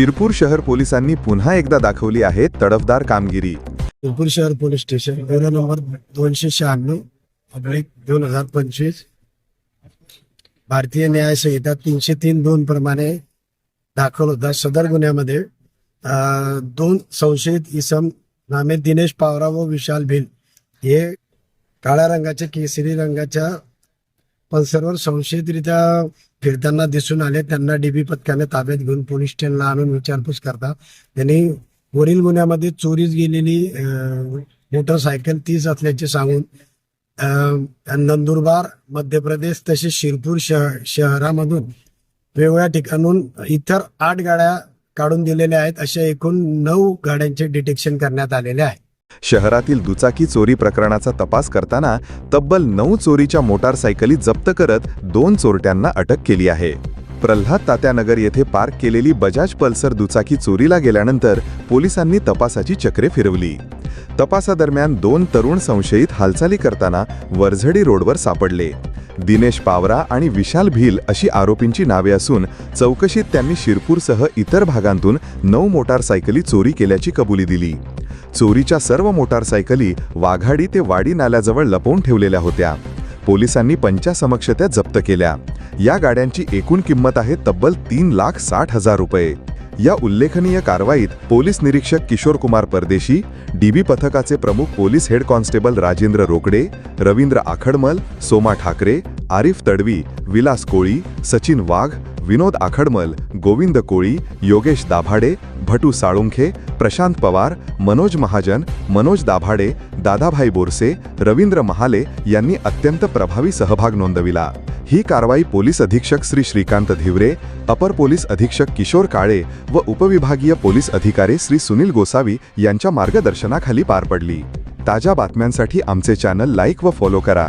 शिरपूर शहर पोलिसांनी पुन्हा एकदा दाखवली आहे तडफदार कामगिरी. शिरपूर शहर पोलीस स्टेशन गुन्हा नंबर दोनशे शहाण्णव पब्लिक दोन हजार पंचवीस. भारतीय न्याय संहिता तीनशे तीन दोन प्रमाणे दाखल होता. सदर गुन्ह्यामध्ये दोन संशयित इसम नामे दिनेश पावरा व विशाल भिल. हे काळ्या रंगाच्या केसरी रंगाच्या पण सर्व संशयितरित्या फिरताना दिसून आले. त्यांना डीबी पथकाने ताब्यात घेऊन पोलीस स्टेशनला आणून विचारपूस करता. त्यांनी वरील गुन्ह्यामध्ये चोरीस गेलेली मोटरसायकल तीच असल्याचे सांगून नंदुरबार मध्य प्रदेश तसेच शिरपूर शह शहरामधून वेगवेगळ्या ठिकाणून इतर आठ गाड्या काढून दिलेल्या आहेत. अशा एकूण नऊ गाड्यांचे डिटेक्शन करण्यात आलेले आहे. शहरातील दुचाकी चोरी प्रकरणाचा तपास करताना तब्बल नऊ चोरीच्या मोटारसायकली जप्त करत दोन चोरट्यांना अटक केली आहे. प्रल्हाद तात्यानगर येथे पार्क केलेली बजाज पल्सर दुचाकी चोरीला गेल्यानंतर पोलिसांनी तपासाची चक्रे फिरवली. तपासादरम्यान दोन तरुण संशयित हालचाली करताना वरझडी रोडवर सापडले. दिनेश पावरा आणि विशाल भील अशी आरोपींची नावे असून चौकशीत त्यांनी शिरपूरसह इतर भागांतून नऊ मोटारसायकली चोरी केल्याची कबुली दिली. चोरीच्या सर्व मोटारसायकली वाघाडी ते वाडी नाल्याजवळ लपवून ठेवलेल्या होत्या. पोलिसांनी पंचासमक्ष त्या जप्त केल्या. या गाड्यांची एकूण किंमत आहे तब्बल तीन लाख साठ हजार रुपये. या उल्लेखनीय कारवाईत पोलीस निरीक्षक किशोर कुमार परदेशी डीबी पथकाचे प्रमुख police head constable Rajendra Rokade Ravindra Akhadmal Soma Thakare Arif Tadvi Vilas Koli Sachin Wagh Vinod Akhadmal Govind Koli Yogesh Dabhade Bhatu Salunkhe Prashant Pawar Manoj Mahajan Manoj Dabhade Dadabhai Borse Ravindra Mahale यांनी अत्यंत प्रभावी सहभाग नोंदविला. ही कारवाई police अधीक्षक श्री श्रीकांत धिवरे अपर police अधीक्षक किशोर काळे व उपविभागीय पोलीस अधिकारी श्री सुनील गोसावी यांच्या मार्गदर्शनाखाली पार पडली. ताज्या बातम्यांसाठी आमचे चॅनल लाईक व फॉलो करा.